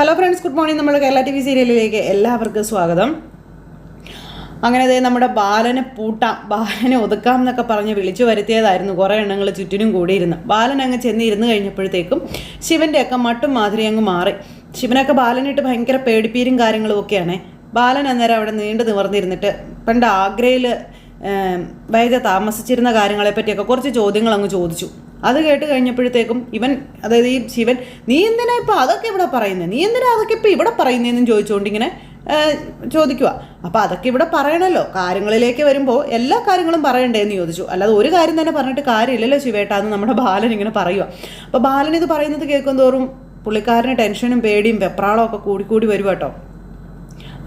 Hello friends good morning നമ്മുടെ Kerala T V സീരിയലിലേക്ക് എല്ലാവർക്കും സ്വാഗതം. അങ്ങനെ അതേ നമ്മുടെ ബാലനെ പൂട്ടാം ബാലനെ ഒതുക്കാം എന്നൊക്കെ പറഞ്ഞ് വിളിച്ചു വരുത്തിയതായിരുന്നു കുറേ എണ്ണങ്ങൾ ചുറ്റിനും കൂടിയിരുന്നു. ബാലൻ അങ്ങ് ചെന്ന് ഇരുന്ന് കഴിഞ്ഞപ്പോഴത്തേക്കും ശിവന്റെയൊക്കെ മട്ടും മാതിരി അങ്ങ് മാറി. ശിവനൊക്കെ ബാലനിട്ട് ഭയങ്കര പേടിപ്പീരും കാര്യങ്ങളും ഒക്കെയാണേ. ബാലൻ അന്നേരം അവിടെ നീണ്ടു നിവർന്നിരുന്നിട്ട് പണ്ട് ആഗ്രയിൽ വൈദ്യ താമസിച്ചിരുന്ന കാര്യങ്ങളെപ്പറ്റിയൊക്കെ കുറച്ച് ചോദ്യങ്ങൾ അങ്ങ് ചോദിച്ചു. അത് കേട്ട് കഴിഞ്ഞപ്പോഴത്തേക്കും ഇവൻ അതായത് ഈ ശിവൻ നീ എന്തിനാ ഇപ്പം അതൊക്കെ ഇവിടെ പറയുന്നത് നീ എന്തിനാ അതൊക്കെ ഇപ്പം ഇവിടെ പറയുന്നതെന്നും ചോദിച്ചുകൊണ്ട് ഇങ്ങനെ ചോദിക്കുക അപ്പോൾ അതൊക്കെ ഇവിടെ പറയണല്ലോ. കാര്യങ്ങളിലേക്ക് വരുമ്പോൾ എല്ലാ കാര്യങ്ങളും പറയണ്ടേ എന്ന് ചോദിച്ചു. അല്ലാതെ ഒരു കാര്യം തന്നെ പറഞ്ഞിട്ട് കാര്യമില്ലല്ലോ ശിവേട്ട എന്ന് നമ്മുടെ ബാലൻ ഇങ്ങനെ പറയുക അപ്പോൾ ബാലൻ ഇത് പറയുന്നത് കേൾക്കും തോറും പുള്ളിക്കാരന് ടെൻഷനും പേടിയും വെപ്രാളവും ഒക്കെ കൂടി കൂടി വരും കേട്ടോ.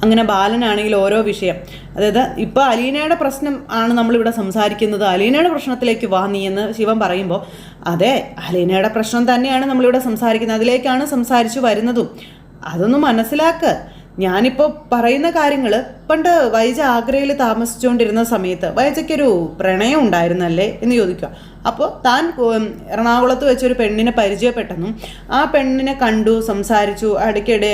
അങ്ങനെ ബാലനാണെങ്കിൽ ഓരോ വിഷയം. അതായത് ഇപ്പോൾ അലീനയുടെ പ്രശ്നം ആണ് നമ്മളിവിടെ സംസാരിക്കുന്നത്. അലീനയുടെ പ്രശ്നത്തിലേക്ക് വാ നീ എന്ന് ശിവൻ പറയുമ്പോൾ അതെ അലീനയുടെ പ്രശ്നം തന്നെയാണ് നമ്മളിവിടെ സംസാരിക്കുന്നത്. അതിലേക്കാണ് സംസാരിച്ചു വരുന്നതും. അതൊന്നും മനസ്സിലാക്കുക ഞാനിപ്പോൾ പറയുന്ന കാര്യങ്ങൾ പണ്ട് വൈജ ആഗ്രയിൽ താമസിച്ചുകൊണ്ടിരുന്ന സമയത്ത് വൈജയ്ക്കൊരു പ്രണയം ഉണ്ടായിരുന്നല്ലേ എന്ന് ചോദിക്കുക. അപ്പോൾ താൻ എറണാകുളത്ത് വെച്ചൊരു പെണ്ണിനെ പരിചയപ്പെട്ടെന്നും ആ പെണ്ണിനെ കണ്ടു സംസാരിച്ചു ഇടയ്ക്കിടെ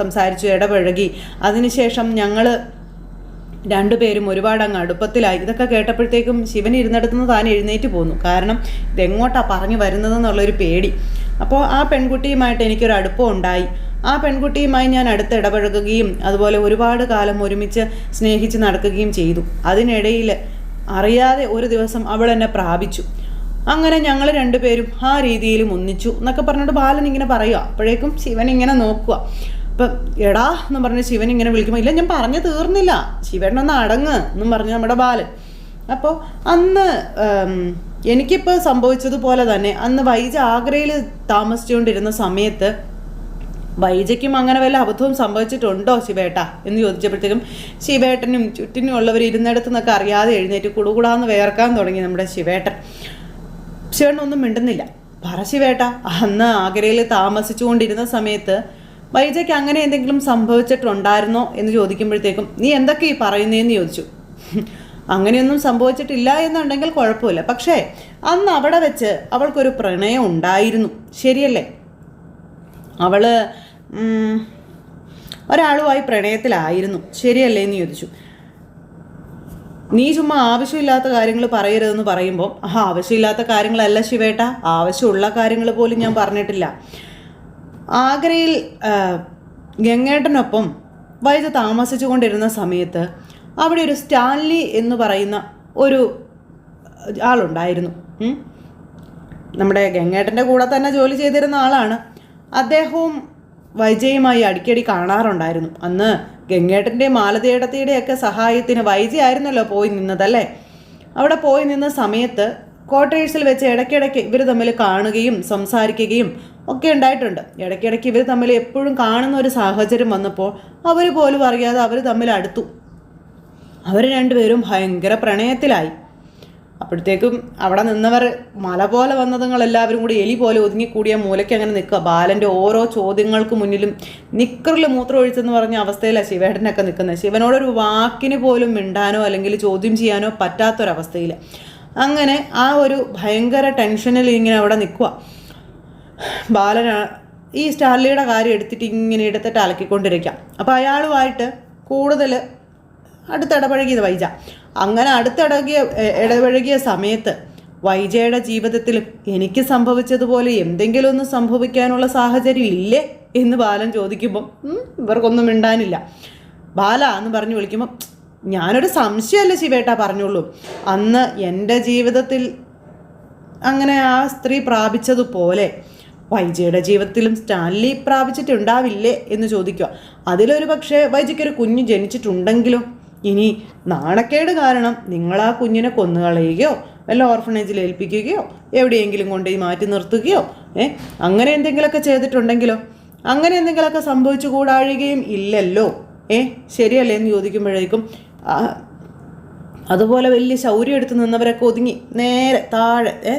സംസാരിച്ചു ഇടപഴകി. അതിനുശേഷം ഞങ്ങൾ രണ്ടുപേരും ഒരുപാട് അങ്ങ് അടുപ്പത്തിലായി. ഇതൊക്കെ കേട്ടപ്പോഴത്തേക്കും ശിവൻ ഇരുന്നിടത്തുനിന്ന് താൻ എഴുന്നേറ്റ് പോന്നു. കാരണം ഇതെങ്ങോട്ടാണ് പറഞ്ഞു വരുന്നതെന്നുള്ളൊരു പേടി. അപ്പോൾ ആ പെൺകുട്ടിയുമായിട്ട് എനിക്കൊരു അടുപ്പം ഉണ്ടായി. ആ പെൺകുട്ടിയുമായി ഞാൻ അടുത്ത് ഇടപഴകുകയും അതുപോലെ ഒരുപാട് കാലം ഒരുമിച്ച് സ്നേഹിച്ച് നടക്കുകയും ചെയ്തു. അതിനിടയിൽ അറിയാതെ ഒരു ദിവസം അവൾ എന്നെ പ്രാപിച്ചു. അങ്ങനെ ഞങ്ങൾ രണ്ടുപേരും ആ രീതിയിലും ഒന്നിച്ചു എന്നൊക്കെ പറഞ്ഞിട്ട് ബാലൻ ഇങ്ങനെ പറയുക അപ്പോഴേക്കും ശിവൻ ഇങ്ങനെ നോക്കുക അപ്പം എടാ എന്ന് പറഞ്ഞ് ശിവൻ ഇങ്ങനെ വിളിക്കുമ്പോൾ ഇല്ല ഞാൻ പറഞ്ഞു തീർന്നില്ല. ശിവൻ ഒന്ന് അടങ്ങ് എന്നും പറഞ്ഞ് നമ്മുടെ ബാലൻ. അപ്പോൾ അന്ന് എനിക്കിപ്പോൾ സംഭവിച്ചതുപോലെ തന്നെ അന്ന് വൈജ ആഗ്രയിൽ താമസിച്ചുകൊണ്ടിരുന്ന സമയത്ത് വൈജയ്ക്കും അങ്ങനെ വല്ല അബദ്ധവും സംഭവിച്ചിട്ടുണ്ടോ ശിവേട്ട? എന്ന് ചോദിച്ചപ്പോഴത്തേക്കും ശിവേട്ടനും ചുറ്റിനും ഉള്ളവർ ഇരുന്നിടത്തു നിന്നൊക്കെ അറിയാതെ എഴുന്നേറ്റ് കുടുകൂടാന്ന് വേർക്കാൻ തുടങ്ങി നമ്മുടെ ശിവേട്ടൻ. ഒന്നും മിണ്ടുന്നില്ല. പറ ശിവേട്ട അന്ന് ആഗ്രയിൽ താമസിച്ചുകൊണ്ടിരുന്ന സമയത്ത് വൈജയ്ക്ക് അങ്ങനെ എന്തെങ്കിലും സംഭവിച്ചിട്ടുണ്ടായിരുന്നോ എന്ന് ചോദിക്കുമ്പോഴത്തേക്കും നീ എന്തൊക്കെ ഈ പറയുന്നതെന്ന് ചോദിച്ചു? അങ്ങനെയൊന്നും സംഭവിച്ചിട്ടില്ല എന്നുണ്ടെങ്കിൽ കുഴപ്പമില്ല. പക്ഷേ അന്ന് അവിടെ വെച്ച് അവൾക്കൊരു പ്രണയം ഉണ്ടായിരുന്നു. ശരിയല്ലേ? അവൾ ഒരാളുമായി പ്രണയത്തിലായിരുന്നു. ശരിയല്ലേ എന്ന് ചോദിച്ചു. നീ ചുമ്മാ ആവശ്യമില്ലാത്ത കാര്യങ്ങൾ പറയരുതെന്ന് പറയുമ്പോൾ ആ ആവശ്യമില്ലാത്ത കാര്യങ്ങളല്ല ശിവേട്ട. ആവശ്യമുള്ള കാര്യങ്ങൾ പോലും ഞാൻ പറഞ്ഞിട്ടില്ല. ആഗ്രയിൽ ഗംഗേട്ടനൊപ്പം വൈദ്യ താമസിച്ചു കൊണ്ടിരുന്ന സമയത്ത് അവിടെ ഒരു സ്റ്റാൻലി എന്ന് പറയുന്ന ഒരു ആളുണ്ടായിരുന്നു. നമ്മുടെ ഗംഗേട്ടന്റെ കൂടെ തന്നെ ജോലി ചെയ്തിരുന്ന ആളാണ്. അദ്ദേഹവും വൈജയുമായി അടിക്കടി കാണാറുണ്ടായിരുന്നു. അന്ന് ഗംഗേട്ടന്റെ മാലതേടത്തിയുടെയൊക്കെ സഹായത്തിന് വൈജയായിരുന്നല്ലോ പോയി നിന്നതല്ലേ? അവിടെ പോയി നിന്ന സമയത്ത് ക്വാർട്ടേഴ്സിൽ വെച്ച് ഇടയ്ക്കിടയ്ക്ക് ഇവർ തമ്മിൽ കാണുകയും സംസാരിക്കുകയും ഒക്കെ ഉണ്ടായിട്ടുണ്ട്. ഇടയ്ക്കിടയ്ക്ക് ഇവർ തമ്മിൽ എപ്പോഴും കാണുന്ന ഒരു സാഹചര്യം വന്നപ്പോൾ അവർ പോലും അറിയാതെ അവർ തമ്മിൽ അടുത്തു. അവർ രണ്ടുപേരും ഭയങ്കര പ്രണയത്തിലായി. അപ്പോഴത്തേക്കും അവിടെ നിന്നവർ മല പോലെ വന്നതുങ്ങൾ എല്ലാവരും കൂടി എലി പോലെ ഒതുങ്ങിക്കൂടിയ മൂലയ്ക്ക് അങ്ങനെ നിൽക്കുക. ബാലന്റെ ഓരോ ചോദ്യങ്ങൾക്ക് മുന്നിലും നിക്കറിൽ മൂത്രം ഒഴിച്ചെന്ന് പറഞ്ഞ അവസ്ഥയിലാണ് ശിവേട്ടനൊക്കെ നിൽക്കുന്നത്. ശിവനോടൊരു വാക്കിന് പോലും മിണ്ടാനോ അല്ലെങ്കിൽ ചോദ്യം ചെയ്യാനോ പറ്റാത്തൊരവസ്ഥയിൽ. അങ്ങനെ ആ ഒരു ഭയങ്കര ടെൻഷനിൽ ഇങ്ങനെ അവിടെ നിൽക്കുക. ബാലൻ ഈ സ്റ്റാർലിയുടെ കാര്യം എടുത്തിട്ട് ഇങ്ങനെ എടുത്തിട്ട് അലക്കിക്കൊണ്ടിരിക്കാം അപ്പോൾ അയാളുമായിട്ട് കൂടുതൽ അടുത്തിടപഴകിയത് വൈജ. അങ്ങനെ അടുത്തിടകിയ ഇടപഴകിയ സമയത്ത് വൈജയുടെ ജീവിതത്തിൽ എനിക്ക് സംഭവിച്ചതുപോലെ എന്തെങ്കിലും ഒന്ന് സംഭവിക്കാനുള്ള സാഹചര്യം ഇല്ലേ എന്ന് ബാലൻ ചോദിക്കുമ്പം ഇവർക്കൊന്നും മിണ്ടാനില്ല. ബാല എന്ന് പറഞ്ഞു വിളിക്കുമ്പം ഞാനൊരു സംശയമല്ല ശിവേട്ട പറഞ്ഞോളൂ അന്ന് എന്റെ ജീവിതത്തിൽ അങ്ങനെ ആ സ്ത്രീ പ്രാപിച്ചതുപോലെ വൈജയുടെ ജീവിതത്തിലും സ്റ്റാൻലി പ്രാപിച്ചിട്ടുണ്ടാവില്ലേ എന്ന് ചോദിക്കുക. അതിലൊരു പക്ഷേ വൈജയ്ക്കൊരു കുഞ്ഞ് ജനിച്ചിട്ടുണ്ടെങ്കിലോ? ഇനി നാണക്കേട് കാരണം നിങ്ങൾ ആ കുഞ്ഞിനെ കൊന്നുകളയുകയോ വല്ല ഓർഫണേജിൽ ഏൽപ്പിക്കുകയോ എവിടെയെങ്കിലും കൊണ്ടുപോയി മാറ്റി നിർത്തുകയോ ഏ? അങ്ങനെ എന്തെങ്കിലുമൊക്കെ ചെയ്തിട്ടുണ്ടെങ്കിലോ? അങ്ങനെ എന്തെങ്കിലുമൊക്കെ സംഭവിച്ചു കൂടാഴുകയും ഇല്ലല്ലോ ഏ? ശരിയല്ലേ എന്ന് ചോദിക്കുമ്പോഴേക്കും അതുപോലെ വലിയ ശൗര്യം എടുത്ത് നിന്നവരൊക്കെ ഒതുങ്ങി നേരെ താഴെ ഏ?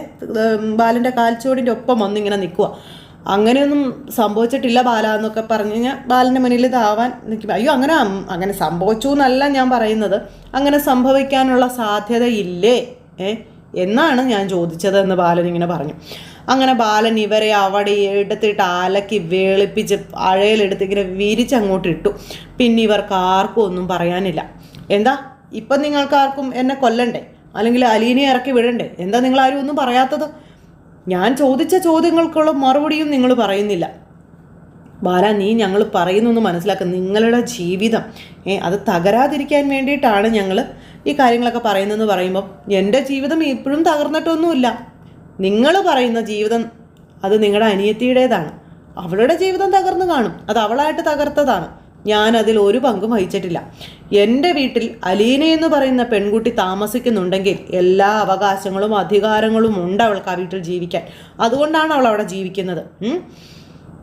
ബാലന്റെ കാൽച്ചോടിന്റെ ഒപ്പം വന്നിങ്ങനെ നിൽക്കുക അങ്ങനെയൊന്നും സംഭവിച്ചിട്ടില്ല ബാല എന്നൊക്കെ പറഞ്ഞു കഴിഞ്ഞാൽ ബാലന്റെ മുന്നിൽ ഇതാവാൻ നിൽക്കും അയ്യോ അങ്ങനെ അങ്ങനെ സംഭവിച്ചു എന്നല്ല ഞാൻ പറയുന്നത്. അങ്ങനെ സംഭവിക്കാനുള്ള സാധ്യതയില്ലേ? ഏ? എന്നാണ് ഞാൻ ചോദിച്ചത് എന്ന് ബാലൻ ഇങ്ങനെ പറഞ്ഞു. അങ്ങനെ ബാലൻ ഇവരെ അവിടെ എടുത്തിട്ട് അലക്കി വേളിപ്പിച്ച് അഴയിലെടുത്ത് ഇങ്ങനെ വിരിച്ചങ്ങോട്ട് ഇട്ടു. പിന്നെ ഇവർക്ക് ആർക്കും ഒന്നും പറയാനില്ല. എന്താ? ഇപ്പം നിങ്ങൾക്കാർക്കും എന്നെ കൊല്ലണ്ടേ? അല്ലെങ്കിൽ അലീനെ ഇറക്കി വിടണ്ടേ? എന്താ നിങ്ങൾ ആരും ഒന്നും പറയാത്തത്? ഞാൻ ചോദിച്ച ചോദ്യങ്ങൾക്കുള്ള മറുപടിയും നിങ്ങൾ പറയുന്നില്ല. ബാല നീ ഞങ്ങൾ പറയുന്നൊന്ന് മനസ്സിലാക്കുക നിങ്ങളുടെ ജീവിതം ഏ അത് തകരാതിരിക്കാൻ വേണ്ടിയിട്ടാണ് ഞങ്ങൾ ഈ കാര്യങ്ങളൊക്കെ പറയുന്നതെന്ന് പറയുമ്പം എന്റെ ജീവിതം ഇപ്പോഴും തകർന്നിട്ടൊന്നുമില്ല. നിങ്ങൾ പറയുന്ന ജീവിതം അത് നിങ്ങളുടെ അനിയത്തിയുടേതാണ്. അവളുടെ ജീവിതം തകർന്നു കാണും. അത് അവളായിട്ട് തകർത്തതാണ്. ഞാൻ അതിൽ ഒരു പങ്കും വഹിച്ചിട്ടില്ല. എന്റെ വീട്ടിൽ അലീന എന്ന് പറയുന്ന പെൺകുട്ടി താമസിക്കുന്നുണ്ടെങ്കിൽ എല്ലാ അവകാശങ്ങളും അധികാരങ്ങളും ഉണ്ട് അവൾക്ക് ആ വീട്ടിൽ ജീവിക്കാൻ. അതുകൊണ്ടാണ് അവൾ അവിടെ ജീവിക്കുന്നത്.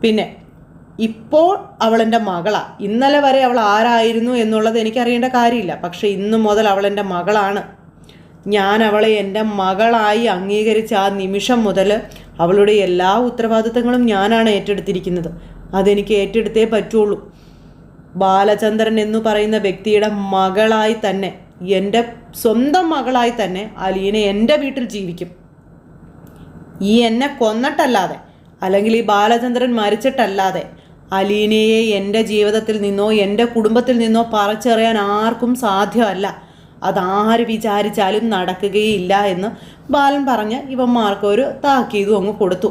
പിന്നെ ഇപ്പോൾ അവളെന്റെ മകളാണ് മകളാ. ഇന്നലെ വരെ അവൾ ആരായിരുന്നു എന്നുള്ളത് എനിക്കറിയേണ്ട കാര്യമില്ല. പക്ഷേ ഇന്നു മുതൽ അവൾ എന്റെ മകളാണ്. ഞാൻ അവളെ എന്റെ മകളായി അംഗീകരിച്ച ആ നിമിഷം മുതൽ അവളുടെ എല്ലാ ഉത്തരവാദിത്തങ്ങളും ഞാനാണ് ഏറ്റെടുത്തിരിക്കുന്നത്. അതെനിക്ക് ഏറ്റെടുത്തേ പറ്റുള്ളൂ. ബാലചന്ദ്രൻ എന്ന് പറയുന്ന വ്യക്തിയുടെ മകളായി തന്നെ എന്റെ സ്വന്തം മകളായി തന്നെ അലീന എന്റെ വീട്ടിൽ ജീവിക്കും. ഈ എന്നെ കൊന്നിട്ടല്ലാതെ അല്ലെങ്കിൽ ഈ ബാലചന്ദ്രൻ മരിച്ചിട്ടല്ലാതെ അലീനയെ എന്റെ ജീവിതത്തിൽ നിന്നോ എന്റെ കുടുംബത്തിൽ നിന്നോ പറിച്ചെറിയാൻ ആർക്കും സാധ്യമല്ല. അതാര് വിചാരിച്ചാലും നടക്കുകയില്ല എന്ന് ബാലൻ പറഞ്ഞ് ഇവന്മാർക്ക് ഒരു താക്കീതും അങ്ങ് കൊടുത്തു.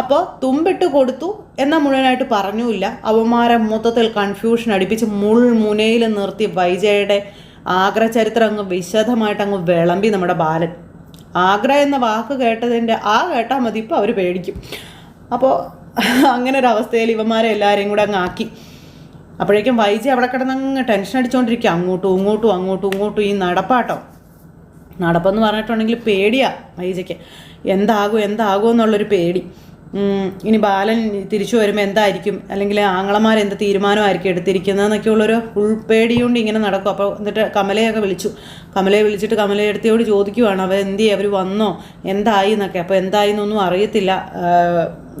അപ്പോൾ തുമ്പിട്ട് കൊടുത്തു എന്ന മുഴുവനായിട്ട് പറഞ്ഞുമില്ല. അവന്മാരെ മൊത്തത്തിൽ കൺഫ്യൂഷൻ അടിപ്പിച്ച് മുൾ മുനയിൽ നിർത്തി വൈജയുടെ ആഗ്ര ചരിത്രം അങ്ങ് വിശദമായിട്ട് അങ്ങ് വിളമ്പി നമ്മുടെ ബാലൻ. ആഗ്ര എന്ന വാക്ക് കേട്ടതിന്റെ ആ കേട്ടാൽ മതി ഇപ്പോൾ അവർ പേടിക്കും. അപ്പോൾ അങ്ങനെ ഒരു അവസ്ഥയിൽ ഇവന്മാരെ എല്ലാവരെയും കൂടെ അങ്ങ് ആക്കി. അപ്പോഴേക്കും വൈജി അവിടെ കിടന്നങ്ങ് ടെൻഷൻ അടിച്ചുകൊണ്ടിരിക്കുക അങ്ങോട്ടും ഇങ്ങോട്ടും അങ്ങോട്ടും ഇങ്ങോട്ടും ഈ നടപ്പാട്ടോ. നടപ്പെന്ന് പറഞ്ഞിട്ടുണ്ടെങ്കിൽ പേടിയാ വൈജയ്ക്ക്. എന്താകും എന്താകും എന്നുള്ളൊരു പേടി. ഇനി ബാലൻ തിരിച്ചു വരുമ്പോൾ എന്തായിരിക്കും? അല്ലെങ്കിൽ ആങ്ങളമാർ എന്ത് തീരുമാനമായിരിക്കും എടുത്തിരിക്കുന്നതെന്നൊക്കെ ഉള്ളൊരു ഉൾപേടി കൊണ്ട് ഇങ്ങനെ നടക്കും. അപ്പോൾ എന്നിട്ട് കമലയൊക്കെ വിളിച്ചു. കമലയെ വിളിച്ചിട്ട് കമലയെ എടുത്തിയോട് ചോദിക്കുവാണ് അവർ എന്ത് അവർ വന്നോ? എന്തായി എന്നൊക്കെ? അപ്പോൾ എന്തായി എന്നൊന്നും അറിയത്തില്ല.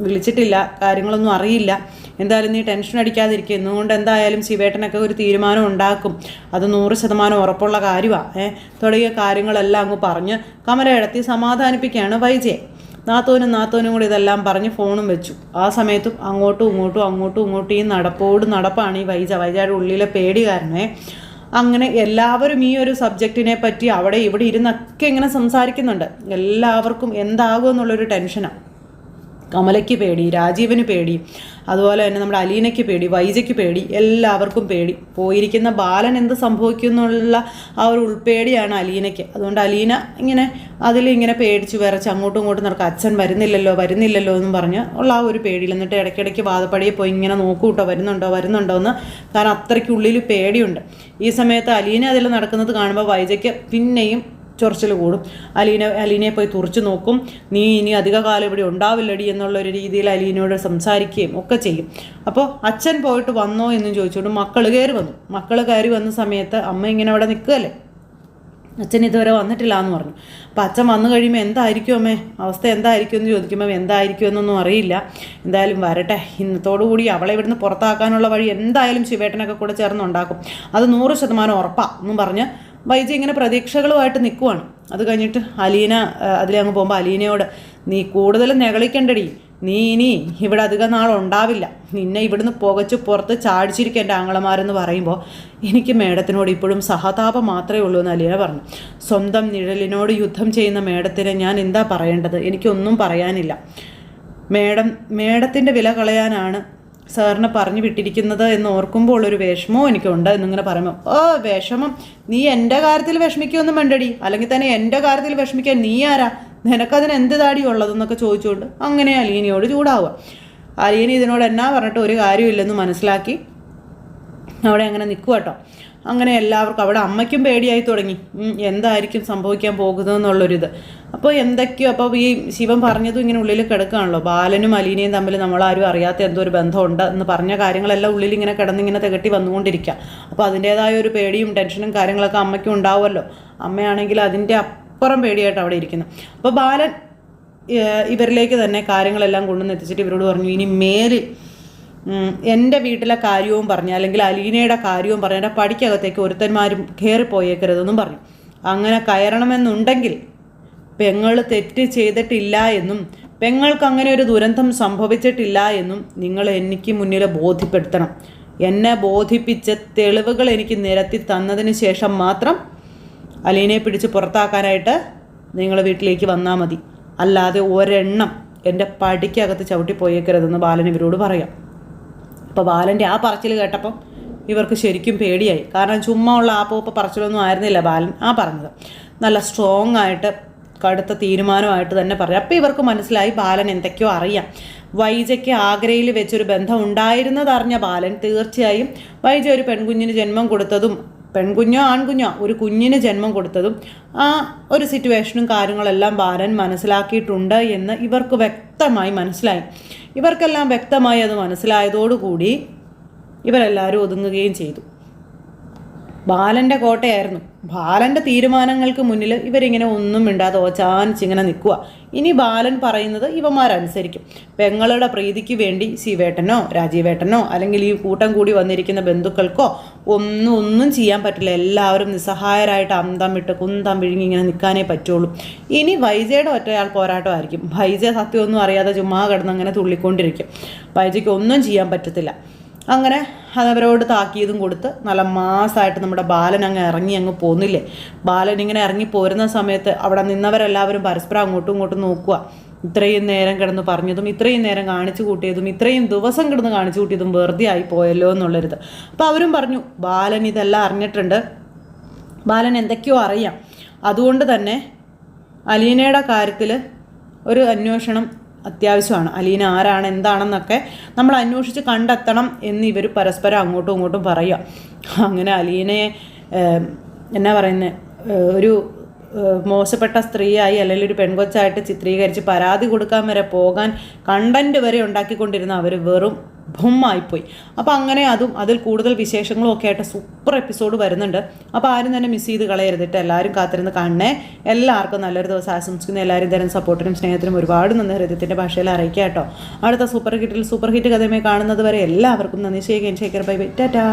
വിളിച്ചിട്ടില്ല. കാര്യങ്ങളൊന്നും അറിയില്ല. എന്തായാലും നീ ടെൻഷൻ അടിക്കാതിരിക്കുക എന്നുകൊണ്ട് എന്തായാലും ശിവേട്ടനൊക്കെ ഒരു തീരുമാനം ഉണ്ടാക്കും. അത് നൂറ് ശതമാനം ഉറപ്പുള്ള കാര്യമാണ് ഏഹ് തുടങ്ങിയ കാര്യങ്ങളെല്ലാം അങ്ങ് പറഞ്ഞ് കമല ഇടത്തി സമാധാനിപ്പിക്കുകയാണ് വൈജയെ. നാത്തോനും നാത്തോനും കൂടി ഇതെല്ലാം പറഞ്ഞ് ഫോണും വെച്ചു. ആ സമയത്തും അങ്ങോട്ടും ഇങ്ങോട്ടും അങ്ങോട്ടും ഇങ്ങോട്ടും ഈ നടപ്പോട് നടപ്പാണ് ഈ വൈജ. വൈജയുടെ ഉള്ളിലെ പേടി കാരണേ അങ്ങനെ എല്ലാവരും ഈ ഒരു സബ്ജക്റ്റിനെ പറ്റി അവിടെ ഇവിടെ ഇരുന്നൊക്കെ ഇങ്ങനെ സംസാരിക്കുന്നുണ്ട്. എല്ലാവർക്കും എന്താകും എന്നുള്ളൊരു ടെൻഷനാണ് കമലയ്ക്ക് പേടി രാജീവന് പേടി അതുപോലെ തന്നെ നമ്മുടെ അലീനയ്ക്ക് പേടി വൈജയ്ക്ക് പേടി എല്ലാവർക്കും പേടി. പോയിരിക്കുന്ന ബാലൻ എന്ത് സംഭവിക്കും എന്നുള്ള ആ ഒരു ഉൾപേടിയാണ് അലീനയ്ക്ക്. അതുകൊണ്ട് അലീന ഇങ്ങനെ അതിലിങ്ങനെ പേടിച്ച് വിറച്ച് അങ്ങോട്ടും ഇങ്ങോട്ടും നടക്കുക അച്ഛൻ വരുന്നില്ലല്ലോ വരുന്നില്ലല്ലോ എന്നും പറഞ്ഞ് ഉള്ള ആ ഒരു പേടിയിൽ എന്നിട്ട് ഇടയ്ക്കിടയ്ക്ക് വാദപ്പടിയെ പോയി ഇങ്ങനെ നോക്കൂട്ടോ വരുന്നുണ്ടോ വരുന്നുണ്ടോ എന്ന് കാരണം അത്രയ്ക്കുള്ളിൽ പേടിയുണ്ട്. ഈ സമയത്ത് അലീന അതിൽ നടക്കുന്നത് കാണുമ്പോൾ വൈജയ്ക്ക് പിന്നെയും ചൊറിച്ചിൽ കൂടും. അലീന അലീനയെ പോയി തുറച്ചു നോക്കും. നീ ഇനി അധിക കാലം ഇവിടെ ഉണ്ടാവില്ലടി എന്നുള്ളൊരു രീതിയിൽ അലീനയോട് സംസാരിക്കുകയും ഒക്കെ ചെയ്യും. അപ്പോൾ അച്ഛൻ പോയിട്ട് വന്നോ എന്നും ചോദിച്ചുകൊണ്ട് മക്കൾ കയറി വന്നു. മക്കൾ കയറി വന്ന സമയത്ത് അമ്മ ഇങ്ങനെ അവിടെ നിൽക്കുകയല്ലേ? അച്ഛൻ ഇതുവരെ വന്നിട്ടില്ല എന്ന് പറഞ്ഞു. അപ്പം അച്ഛൻ വന്നു കഴിയുമ്പോൾ എന്തായിരിക്കും അമ്മേ? അവസ്ഥ എന്തായിരിക്കും എന്ന് ചോദിക്കുമ്പോൾ എന്തായിരിക്കും എന്നൊന്നും അറിയില്ല. എന്തായാലും വരട്ടെ. കൂടി അവളെ ഇവിടുന്ന് പുറത്താക്കാനുള്ള വഴി എന്തായാലും ശിവേട്ടനൊക്കെ കൂടെ ചേർന്ന് ഉണ്ടാക്കും അത് നൂറ് ശതമാനം ഉറപ്പാണ് എന്നും പറഞ്ഞ് വൈജി ഇങ്ങനെ പ്രതീക്ഷകളുമായിട്ട് നിൽക്കുവാണ് അത് കഴിഞ്ഞിട്ട് അലീന അതിലെ അങ്ങ് പോകുമ്പോൾ അലീനയോട് നീ കൂടുതൽ നെകളിക്കണ്ടടി നീ ഇനി ഇവിടെ അധികം നാൾ ഉണ്ടാവില്ല. നിന്നെ ഇവിടുന്ന് പുകച്ച് പുറത്ത് ചാടിച്ചിരിക്കുക എന്റെ ആങ്ങളമാരെന്ന് പറയുമ്പോൾ എനിക്ക് മേഡത്തിനോട് ഇപ്പോഴും സഹതാപം മാത്രമേ ഉള്ളൂ എന്ന് അലീന പറഞ്ഞു. സ്വന്തം നിഴലിനോട് യുദ്ധം ചെയ്യുന്ന മേഡത്തിനെ ഞാൻ എന്താ പറയേണ്ടത്? എനിക്കൊന്നും പറയാനില്ല. മേഡം മേഡത്തിന്റെ വില കളയാനാണ് സാറിനെ പറഞ്ഞു വിട്ടിരിക്കുന്നത് എന്ന് ഓർക്കുമ്പോൾ ഉള്ളൊരു വിഷമവും എനിക്കുണ്ട് എന്നിങ്ങനെ പറയുമ്പോൾ ഓ വിഷമം. നീ എന്റെ കാര്യത്തിൽ വിഷമിക്കുമെന്നും വേണ്ടടി അല്ലെങ്കിൽ തന്നെ എന്റെ കാര്യത്തിൽ വിഷമിക്കാൻ നീ ആരാ? നിനക്കതിന് എന്ത് താടി ഉള്ളതെന്നൊക്കെ ചോദിച്ചുകൊണ്ട് അങ്ങനെ അലീനയോട് ചൂടാവുക. അലീന ഇതിനോട് എന്നാ പറഞ്ഞിട്ട് ഒരു കാര്യമില്ലെന്ന് മനസ്സിലാക്കി. അവിടെ അങ്ങനെ നിൽക്കുക കേട്ടോ. അങ്ങനെ എല്ലാവർക്കും അവിടെ അമ്മയ്ക്കും പേടിയായി തുടങ്ങി. എന്തായിരിക്കും സംഭവിക്കാൻ പോകുന്നതെന്നുള്ളൊരിത്. അപ്പോൾ എന്തൊക്കെയോ അപ്പോൾ ഈ ശിവൻ പറഞ്ഞതും ഇങ്ങനെ ഉള്ളിൽ കിടക്കുകയാണല്ലോ. ബാലനും അലീനയും തമ്മിൽ നമ്മളാരും അറിയാത്ത എന്തോ ഒരു ബന്ധമുണ്ട് എന്ന് പറഞ്ഞ കാര്യങ്ങളെല്ലാം ഉള്ളിൽ ഇങ്ങനെ കിടന്നിങ്ങനെ തികട്ടി വന്നുകൊണ്ടിരിക്കുക. അപ്പോൾ അതിന്റേതായ ഒരു പേടിയും ടെൻഷനും കാര്യങ്ങളൊക്കെ അമ്മയ്ക്കും ഉണ്ടാവുമല്ലോ. അമ്മയാണെങ്കിൽ അതിന്റെ അപ്പുറം പേടിയായിട്ട് അവിടെ ഇരിക്കുന്നു. അപ്പോൾ ബാലൻ ഇവരിലേക്ക് തന്നെ കാര്യങ്ങളെല്ലാം കൊണ്ടുവന്ന് എത്തിച്ചിട്ട് ഇവരോട് പറഞ്ഞു ഇനി മേലിൽ ഉം, എന്റെ വീട്ടിലെ കാര്യവും പറഞ്ഞ് അല്ലെങ്കിൽ അലീനയുടെ കാര്യവും പറഞ്ഞ് എന്റെ പടിക്കകത്തേക്ക് ഒരുത്തന്മാരും കയറിപ്പോയേക്കരുതെന്നും പറഞ്ഞു. അങ്ങനെ കയറണമെന്നുണ്ടെങ്കിൽ പെങ്ങൾ തെറ്റ് ചെയ്തിട്ടില്ല എന്നും പെങ്ങൾക്ക് അങ്ങനെ ഒരു ദുരന്തം സംഭവിച്ചിട്ടില്ല എന്നും നിങ്ങൾ എനിക്ക് മുന്നിൽ ബോധ്യപ്പെടുത്തണം. എന്നെ ബോധിപ്പിച്ച തെളിവുകൾ എനിക്ക് നിരത്തി തന്നതിന് ശേഷം മാത്രം അലീനയെ പിടിച്ച് പുറത്താക്കാനായിട്ട് നിങ്ങൾ വീട്ടിലേക്ക് വന്നാൽ മതി. അല്ലാതെ ഒരെണ്ണം എന്റെ പടിക്കകത്ത് ചവിട്ടി പോയേക്കരുതെന്ന് ബാലൻ ഇവരോട് പറയാം. അപ്പോൾ ബാലന്റെ ആ പറച്ചിൽ കേട്ടപ്പം ഇവർക്ക് ശരിക്കും പേടിയായി. കാരണം ചുമ്മാ ഉള്ള ആ പോപ്പ പറച്ചിലൊന്നും ആയിരുന്നില്ല ബാലൻ. ആ പറഞ്ഞത്. നല്ല സ്ട്രോങ് ആയിട്ട് കടുത്ത തീരുമാനമായിട്ട് തന്നെ പറയാം. അപ്പോൾ ഇവർക്ക് മനസ്സിലായി ബാലൻ എന്തൊക്കെയോ അറിയാം. വൈജയ്ക്ക് ആഗ്രയിൽ വെച്ചൊരു ബന്ധം ഉണ്ടായിരുന്നതറിഞ്ഞ ബാലൻ തീർച്ചയായും വൈജ ഒരു പെൺകുഞ്ഞിന് ജന്മം കൊടുത്തതും പെൺകുഞ്ഞോ ആൺകുഞ്ഞോ ഒരു കുഞ്ഞിന് ജന്മം കൊടുത്തതും ആ ഒരു സിറ്റുവേഷനും കാര്യങ്ങളെല്ലാം ബാലൻ മനസ്സിലാക്കിയിട്ടുണ്ട് എന്ന് ഇവർക്ക് വ്യക്തമായി മനസ്സിലായി. ഇവർക്കെല്ലാം വ്യക്തമായി അത് മനസ്സിലായതോടുകൂടി ഇവരെല്ലാവരും ഒതുങ്ങുകയും ചെയ്തു. ബാലന്റെ കോട്ടയായിരുന്നു. ബാലന്റെ തീരുമാനങ്ങൾക്ക് മുന്നിൽ ഇവരിങ്ങനെ ഒന്നും മിണ്ടാതെ ഓച്ചാനിച്ചിങ്ങനെ നിൽക്കുക. ഇനി ബാലൻ പറയുന്നത് ഇവന്മാരനുസരിക്കും. പെങ്ങളുടെ പ്രീതിക്ക് വേണ്ടി ശിവേട്ടനോ രാജീവേട്ടനോ അല്ലെങ്കിൽ ഈ കൂട്ടം കൂടി വന്നിരിക്കുന്ന ബന്ധുക്കൾക്കോ ഒന്നും ഒന്നും ചെയ്യാൻ പറ്റില്ല. എല്ലാവരും നിസ്സഹായരായിട്ട് അന്തം വിട്ട് കുന്തം വിഴുങ്ങി ഇങ്ങനെ നിൽക്കാനേ പറ്റുള്ളൂ. ഇനി വൈജയുടെ ഒറ്റയാൾ പോരാട്ടമായിരിക്കും. വൈജ സത്യമൊന്നും അറിയാതെ ചുമ്മാ കിടന്ന് അങ്ങനെ തുള്ളിക്കൊണ്ടിരിക്കും. വൈജയ്ക്ക് ഒന്നും ചെയ്യാൻ പറ്റത്തില്ല. അങ്ങനെ അതവരോട് താക്കിയതും കൊടുത്ത് നല്ല മാസമായിട്ട് നമ്മുടെ ബാലൻ അങ്ങ് ഇറങ്ങി അങ്ങ് പോന്നില്ലേ? ബാലൻ ഇങ്ങനെ ഇറങ്ങി പോരുന്ന സമയത്ത് അവിടെ നിന്നവരെല്ലാവരും പരസ്പരം അങ്ങോട്ടും ഇങ്ങോട്ടും നോക്കുക. ഇത്രയും നേരം കിടന്ന് പറഞ്ഞതും ഇത്രയും നേരം കാണിച്ചു കൂട്ടിയതും ഇത്രയും ദിവസം കിടന്ന് കാണിച്ചു കൂട്ടിയതും വെറുതെ ആയി പോയല്ലോ എന്നുള്ളരുത്. അപ്പോൾ അവരും പറഞ്ഞു ബാലൻ ഇതെല്ലാം അറിഞ്ഞിട്ടുണ്ട്. ബാലൻ എന്തൊക്കെയോ അറിയാം. അതുകൊണ്ട് തന്നെ അലീനയുടെ കാര്യത്തിൽ ഒരു അന്വേഷണം അത്യാവശ്യമാണ്. അലീന ആരാണ് എന്താണെന്നൊക്കെ നമ്മൾ അന്വേഷിച്ച് കണ്ടെത്തണം എന്ന് ഇവർ പരസ്പരം അങ്ങോട്ടും ഇങ്ങോട്ടും പറയുക അങ്ങനെ അലീനയെ എന്നാ പറയുന്നത് ഒരു മോശപ്പെട്ട സ്ത്രീയായി അല്ലെങ്കിൽ ഒരു പെൺകൊച്ചായിട്ട് ചിത്രീകരിച്ച് പരാതി കൊടുക്കാൻ വരെ പോകാൻ കണ്ടന്റ് വരെ ഉണ്ടാക്കിക്കൊണ്ടിരുന്ന അവർ വെറും ഭുമ്മായിപ്പോയി. അപ്പോൾ അങ്ങനെ അതും അതിൽ കൂടുതൽ വിശേഷങ്ങളും ഒക്കെ ആയിട്ട് സൂപ്പർ എപ്പിസോഡ് വരുന്നുണ്ട്. അപ്പോൾ ആരും തന്നെ മിസ് ചെയ്ത് കളയരുതിട്ട് എല്ലാവരും കാത്തിരുന്ന് കാണണേ. എല്ലാവർക്കും നല്ലൊരു ദിവസം ആശംസിക്കുന്ന. എല്ലാവരും തരം സപ്പോർട്ടിനും സ്നേഹത്തിനും ഒരുപാട് നന്ദി. ഹൃദയത്തിന്റെ ഭാഷയിൽ അറിയിക്കാം കേട്ടോ അടുത്ത സൂപ്പർ ഹിറ്റിൽ സൂപ്പർ ഹിറ്റ് കഥയുമായി കാണുന്നത് വരെ എല്ലാവർക്കും നന്ദി. Sekharan Shekhar bye bye tata